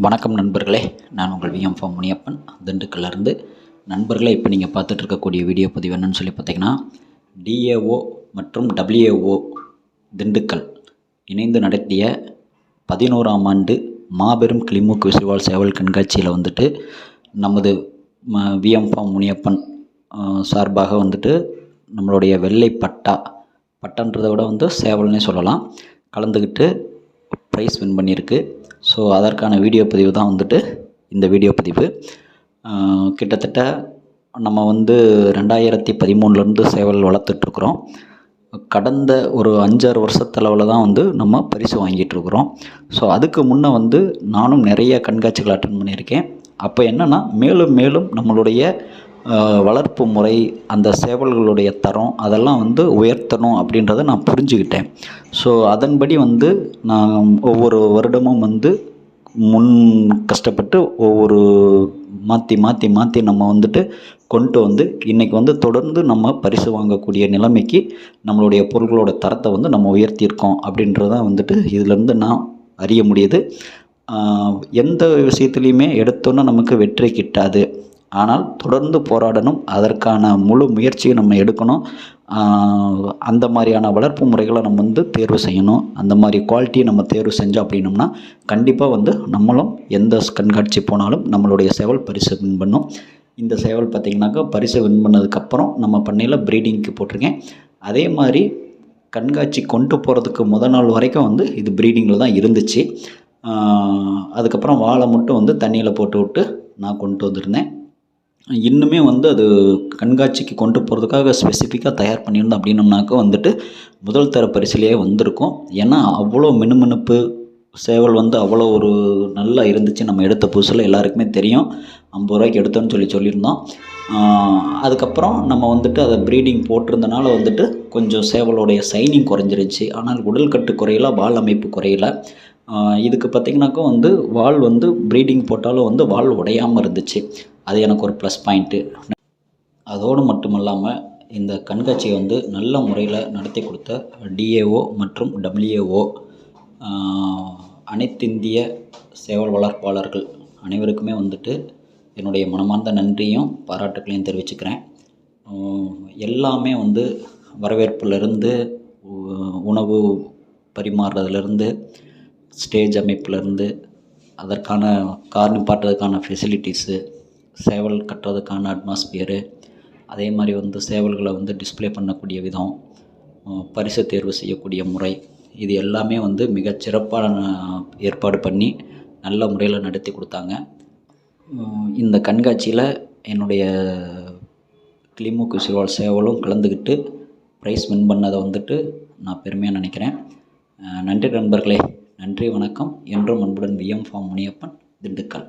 வணக்கம் நண்பர்களே. நான் உங்கள் விஎம் ஃபார்ம் முனியப்பன். திண்டுக்கல்லேருந்து நண்பர்களே இப்போ நீங்கள் பார்த்துட்டு இருக்கக்கூடிய வீடியோ பதிவு என்னன்னு சொல்லி பார்த்தீங்கன்னா டிஏஓ மற்றும் டபிள்யூஏஓ திண்டுக்கல் இணைந்து நடத்திய பதினோராம் ஆண்டு மாபெரும் கிளிமூக்கு விசுவால் சேவல் கண்காட்சியில் வந்துட்டு நமது விஎம் ஃபார்ம் முனியப்பன் சார்பாக வந்துட்டு நம்மளுடைய வெள்ளை பட்டா பட்டான்றதை விட வந்து சேவல்னே சொல்லலாம். கலந்துக்கிட்டு ப்ரைஸ் வின் பண்ணியிருக்கு. ஸோ அதற்கான வீடியோ பதிவு தான் வந்துட்டு இந்த வீடியோ பதிவு. கிட்டத்தட்ட நம்ம வந்து ரெண்டாயிரத்தி பதிமூணுலேருந்து சேவல் வளர்த்துட்ருக்குறோம். கடந்த ஒரு அஞ்சாறு வருஷத்தளவில் தான் வந்து நம்ம பரிசு வாங்கிட்டுருக்குறோம் ஸோ அதுக்கு முன்னே வந்து நானும் நிறைய கண்காட்சிகள் அட்டன் பண்ணியிருக்கேன். அப்போ என்னென்னா மேலும் மேலும் நம்மளுடைய வளர்ப்பு முறை அந்த சேவல்களுடைய தரம் அதெல்லாம் வந்து உயர்த்தணும் அப்படின்றத நான் புரிஞ்சுக்கிட்டேன். ஸோ அதன்படி வந்து நான் ஒவ்வொரு வருடமும் வந்து முன் கஷ்டப்பட்டு ஒவ்வொரு மாற்றி மாற்றி மாற்றி நம்ம வந்துட்டு கொண்டு வந்து இன்றைக்கி வந்து தொடர்ந்து நம்ம பரிசு வாங்கக்கூடிய நிலைமைக்கு நம்மளுடைய பொருள்களோட தரத்தை வந்து நம்ம உயர்த்தியிருக்கோம் அப்படின்றதான் வந்துட்டு இதிலேருந்து நான் அறிய முடியுது. எந்த விஷயத்துலையுமே எடுத்தோன்னே நமக்கு வெற்றி கிட்டாது. ஆனால் தொடர்ந்து போராடணும். அதற்கான முழு முயற்சியை நம்ம எடுக்கணும். அந்த மாதிரியான வளர்ப்பு முறைகளை நம்ம வந்து தேர்வு செய்யணும். அந்த மாதிரி குவாலிட்டியை நம்ம தேர்வு செஞ்சோம் அப்படின்னம்னா கண்டிப்பாக வந்து நம்மளும் எந்த கண்காட்சி போனாலும் நம்மளுடைய செவல் பரிசு வின் பண்ணும். இந்த சேவல் பார்த்திங்கனாக்கா பரிசு வின் பண்ணதுக்கப்புறம் நம்ம பண்ணையில் ப்ரீடிங்க்கு போட்டிருக்கேன். அதே மாதிரி கண்காட்சி கொண்டு போகிறதுக்கு முத நாள் வரைக்கும் வந்து இது ப்ரீடிங்கில் தான் இருந்துச்சு. அதுக்கப்புறம் வாழை மட்டும் வந்து தண்ணியில் போட்டு விட்டு நான் கொண்டு வந்திருந்தேன். இன்னுமே வந்து அது கண்காட்சிக்கு கொண்டு போகிறதுக்காக ஸ்பெசிஃபிக்காக தயார் பண்ணியிருந்தோம் அப்படின்னம்னாக்கா வந்துட்டு முதல் தர பரிசிலேயே வந்திருக்கும். ஏன்னா அவ்வளோ மினுமினுப்பு சேவல் வந்து அவ்வளோ ஒரு நல்லா இருந்துச்சு. நம்ம எடுத்த புதுசில் எல்லாருக்குமே தெரியும். ஐம்பது ரூபாய்க்கு எடுத்தோன்னு சொல்லி சொல்லியிருந்தோம். அதுக்கப்புறம் நம்ம வந்துட்டு அதை ப்ரீடிங் போட்டிருந்தனால வந்துட்டு கொஞ்சம் சேவலோடைய சைனிங் குறைஞ்சிருச்சு. ஆனால் உடல் கட்டு குறையல வால் அமைப்பு குறையல. இதுக்கு பார்த்திங்கனாக்கா வந்து வால் வந்து ப்ரீடிங் போட்டாலும் வந்து வால் உடையாமல் இருந்துச்சு. அது எனக்கு ஒரு ப்ளஸ் பாயிண்ட்டு அதோடு மட்டும் இல்லாமல் இந்த கண்காட்சியை வந்து நல்ல முறையில் நடத்தி கொடுத்த டிஏஓ மற்றும் டபிள்யூஏஓ அனைத்திந்திய சேவல் வளர்ப்பாளர்கள் அனைவருக்குமே வந்துட்டு என்னுடைய மனமார்ந்த நன்றியும் பாராட்டுக்களையும் தெரிவிச்சுக்கிறேன். எல்லாமே வந்து வரவேற்புலேருந்து உணவு பரிமாறுறதுலேருந்து ஸ்டேஜ் அமைப்புலேருந்து அதற்கான கார் நிப்பாட்டுறதுக்கான ஃபெசிலிட்டிஸு சேவல் கட்டுறதுக்கான அட்மாஸ்பியரு அதே மாதிரி வந்து சேவல்களை வந்து டிஸ்ப்ளே பண்ணக்கூடிய விதம் பரிசு தேர்வு செய்யக்கூடிய முறை இது எல்லாமே வந்து மிகச் சிறப்பான ஏற்பாடு பண்ணி நல்ல முறையில் நடத்தி கொடுத்தாங்க. இந்த கண்காட்சியில் என்னுடைய கிளிமூக்கு சிறுவாள் சேவலும் கலந்துக்கிட்டு ப்ரைஸ் வின் பண்ணதை வந்துட்டு நான் பெருமையாக நினைக்கிறேன். நன்றி நண்பர்களே. நன்றி வணக்கம். என்றும் அன்புடன் விஎம் ஃபார்ம் முனியப்பன் திண்டுக்கல்.